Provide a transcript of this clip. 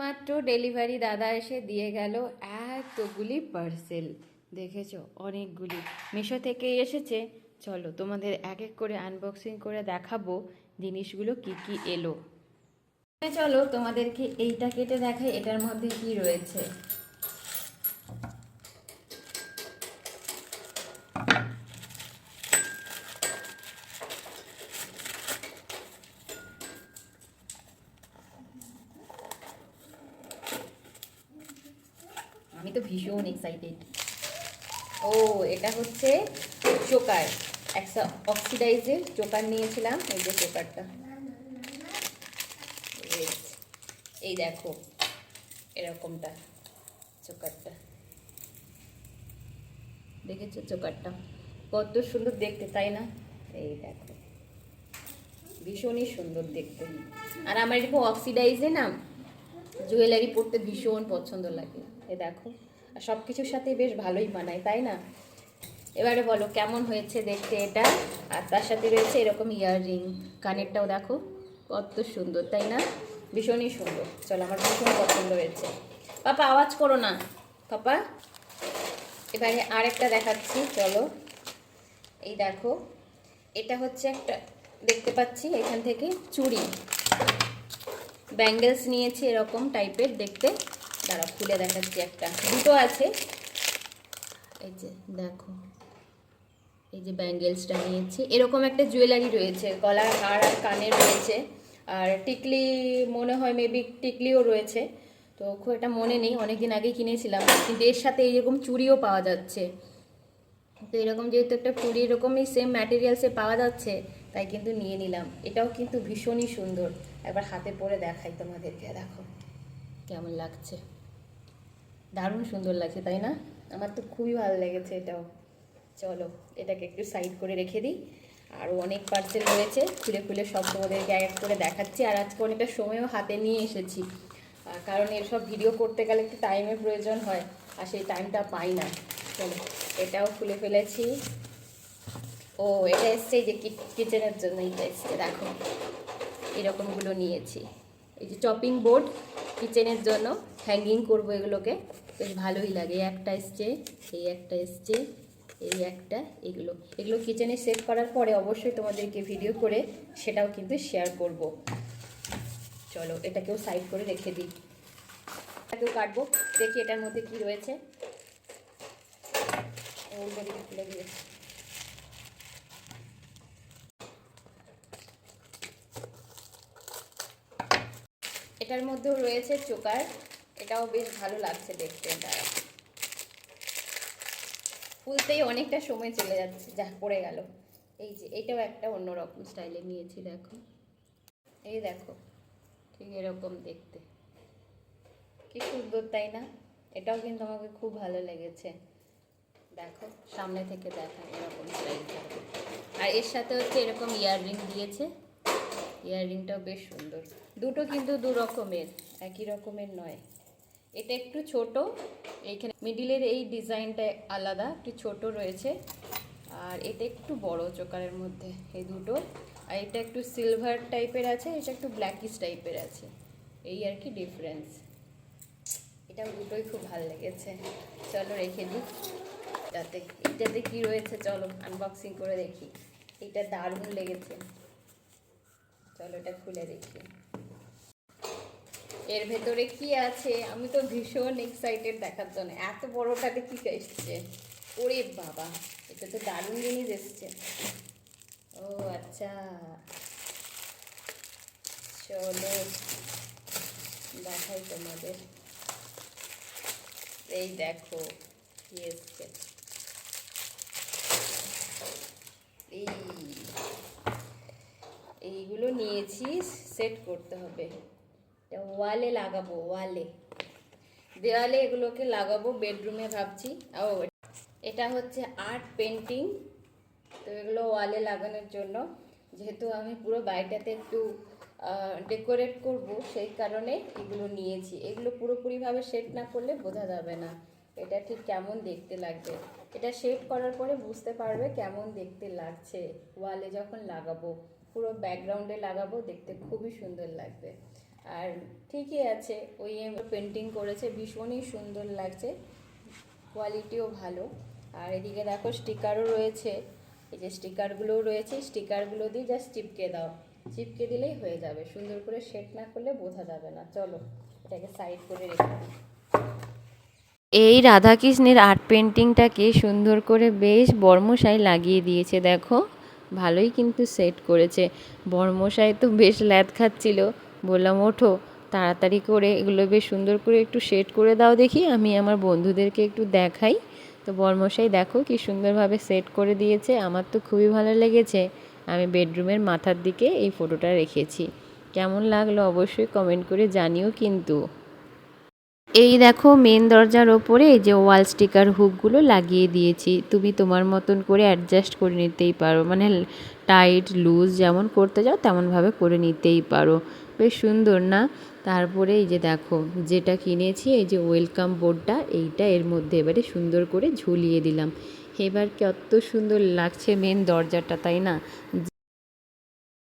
মাত্র ডেলিভারি দাদা এসে দিয়ে গেল এতগুলি পার্সেল। দেখেছ? অনেকগুলি। মিশো থেকে এসেছে। চলো, তোমাদের এক এক করে আনবক্সিং করে দেখাবো জিনিসগুলো কি কি এলো। চলো, তোমাদেরকে এইটা কেটে দেখাই, এটার মধ্যে কি রয়েছে। আমি তো ভীষণ এক্সাইটেড ও, এটা হচ্ছে চোকার। একটা অক্সিডাইজের চোকার নিয়েছিলাম, এই যে চোকারটা। এই- দেখো, এরকমটা চোকারটা। দেখেছ চোকারটা? কত সুন্দর দেখতে, তাই না? এই দেখো। ভীষণই সুন্দর দেখতে। আর আমার এরকম অক্সিডাইজে না জুয়েলারি পরতে ভীষণ পছন্দ লাগে। এ দেখো, আর সব কিছুর সাথে বেশ ভালোই বানায় তাই না? এবারে বলো, কেমন হয়েছে দেখতে এটা? আর তার সাথে রয়েছে এরকম ইয়াররিং, কানেরটাও দেখো, কত সুন্দর, তাই না? ভীষণই সুন্দর। চলো, আমার ভীষণ পছন্দ হয়েছে। পাপা, আওয়াজ করো না। পাপা, এবারে আরেকটা দেখাচ্ছি, চলো। এই দেখো, এটা হচ্ছে একটা, দেখতে পাচ্ছি এখান থেকে চুড়ি। ব্যাঙ্গেলস নিয়েছি এরকম টাইপের দেখতে। দাঁড়া খুলে দেখাচ্ছি একটা। দুটো আছে। এই যে, দেখো। এই যে ব্যাঙ্গেলসটা নিয়েছি। এরকম একটা জুয়েলারি রয়েছে, গলার হার আর কানের রয়েছে। আর টিকলি, মনে হয় মেবি টিকলিও রয়েছে। তো খুব একটা মনে নেই, অনেকদিন আগেই কিনেছিলাম। কিন্তু এর সাথে এইরকম চুড়িও পাওয়া যাচ্ছে। তো এরকম যেহেতু একটা চুড়ি, এরকমই সেম ম্যাটেরিয়ালসে পাওয়া যাচ্ছে, তাই কিন্তু নিয়ে নিলাম। এটাও কিন্তু ভীষণই সুন্দর। একবার হাতে পরে দেখাই তোমাদেরকে, দেখো। কেমন লাগছে। দারুণ সুন্দর লাগছে, তাই না? আমার তো খুবই ভালো লেগেছে এটাও। চলো, এটাকে একটু সাইড করে রেখে দিই। আরও অনেক পার্সেল রয়েছে, খুলে খুলে সব তোমাদেরকে এক করে দেখাচ্ছি। আর আজকে অনেকটা সময়ও হাতে নিয়ে এসেছি। কারণ এসব ভিডিও করতে গেলে একটু টাইমের প্রয়োজন হয়, আর সেই টাইমটা পাই না। চলো, এটাও খুলে ফেলেছি। ও, এটা এসছে যে কিচেনের জন্য এইটা এসছে, দেখো। এরকমগুলো নিয়েছি। এই যে চপিং বোর্ড কিচেনের জন্য হ্যাঙ্গিং করব এগুলোকে। বেশ ভালোই লাগে। এই একটা এসছে, এই একটা এসছে, এই একটা, এগুলো। এগুলো কিচেনে সেট করার পরে অবশ্যই তোমাদেরকে ভিডিও করে সেটাও কিন্তু শেয়ার করব। চলো, এটাকেও সাইড করে রেখে দিই। এটাকেও কাটবো। দেখি এটার মধ্যে কি রয়েছে। দিয়েছি। এটার মধ্যেও রয়েছে চোকার। এটাও বেশ ভালো লাগছে দেখতে দাঁড়া খুলতেই অনেকটা সময় চলে যাচ্ছে, যা পড়ে গেল। এই যে, এটাও একটা অন্যরকম স্টাইলে নিয়েছি দেখো এই দেখো, ঠিক এরকম দেখতে। কি সুন্দর, তাই না? এটাও কিন্তু আমাকে খুব ভালো লেগেছে। দেখো, সামনে থেকে দেখা এরকম স্টাইল আর এর সাথে হচ্ছে এরকম ইয়াররিং দিয়েছে। ইয়াররিংটাও বেশ সুন্দর। দুটো কিন্তু দু রকমের, একই রকমের নয়। এটা একটু ছোট, এইখানে মিডিলের এই ডিজাইনটা আলাদা, একটু ছোট রয়েছে। আর এটা একটু বড় চোকারের মধ্যে, এই দুটো। আর এটা একটু সিলভার টাইপের আছে, এটা একটু ব্ল্যাকিশ টাইপের আছে। এই আর কি ডিফারেন্স এটা দুটোই খুব ভালো লেগেছে। চলো রেখে দিই। এটাতে এইটাতে কি রয়েছে, চলো আনবক্সিং করে দেখি। এটা দারুণ লেগেছে। চলো এটা খুলে দেখি। এর ভেতরে কি আছে? আমি তো ভীষণ এক্সাইটেড দেখার জন্য। এত বড়টাতে কি এসছে? ওরে বাবা, এটা তো দারুণ জিনিস এসছে। ও আচ্ছা। চলো, দেখাই তোমাদের। এই দেখো, কি এসছে। এই এইগুলো নিয়েছি সেট করতে হবে। ওয়ালে লাগাবো, ওয়ালে। দেওয়ালে এগুলোকে লাগাবো বেডরুমে ভাবছি। ও, এটা হচ্ছে আর্ট পেন্টিং তো এগুলো ওয়ালে লাগানোর জন্য। যেহেতু আমি পুরো বাড়িটাতে একটু ডেকোরেট করব, সেই কারণে এগুলো নিয়েছি। এগুলো পুরোপুরিভাবে সেট না করলে বোঝা যাবে না এটা ঠিক কেমন দেখতে লাগবে। এটা শেড করার পরে বুঝতে পারবে কেমন দেখতে লাগছে। ওয়ালে যখন লাগাবো। পুরো ব্যাকগ্রাউন্ডে লাগাবো, দেখতে খুবই সুন্দর লাগবে। আর ঠিকই আছে, ওই পেন্টিং করেছে, ভীষণই সুন্দর লাগছে। কোয়ালিটিও ভালো। আর এদিকে দেখো স্টিকারও রয়েছে। এই যে স্টিকারগুলোও রয়েছে স্টিকারগুলো দিয়ে জাস্ট চিপকে দাও। চিপকে দিলেই হয়ে যাবে। সুন্দর করে সেট না করলে বোঝা যাবে না। চলো, এটাকে সাইড করে রেখে এই রাধাকৃষ্ণের আর্ট পেন্টিংটাকে সুন্দর করে বেশ বর্মশাই লাগিয়ে দিয়েছে, দেখো। ভালোই কিন্তু সেট করেছে। বর্মশাই তো বেশ ল্যাদ খাচ্ছিল। বললাম, ওঠো, তাড়াতাড়ি করে এগুলো বেশ সুন্দর করে একটু সেট করে দাও দেখি, আমি আমার বন্ধুদেরকে একটু দেখাই। তো বর্মশাই, দেখো কি সুন্দরভাবে সেট করে দিয়েছে, আমার তো খুবই ভালো লেগেছে। আমি বেডরুমের মাথার দিকে এই ফটোটা রেখেছি। কেমন লাগল অবশ্যই কমেন্ট করে জানিও কিন্তু। এই দেখো মেন দরজার ওপরে এই যে ওয়াল স্টিকার হুকগুলো লাগিয়ে দিয়েছি। তুমি তোমার মতন করে অ্যাডজাস্ট করে নিতেই পারো। মানে টাইট লুজ যেমন করতে যাও, তেমনভাবে করে নিতেই পারো। বেশ সুন্দর না? তারপরে এই যে দেখো, যেটা কিনেছি, এই যে ওয়েলকাম বোর্ডটা এইটা এর মধ্যে এবারে সুন্দর করে ঝুলিয়ে দিলাম। এবার কত সুন্দর লাগছে মেন দরজাটা, তাই না?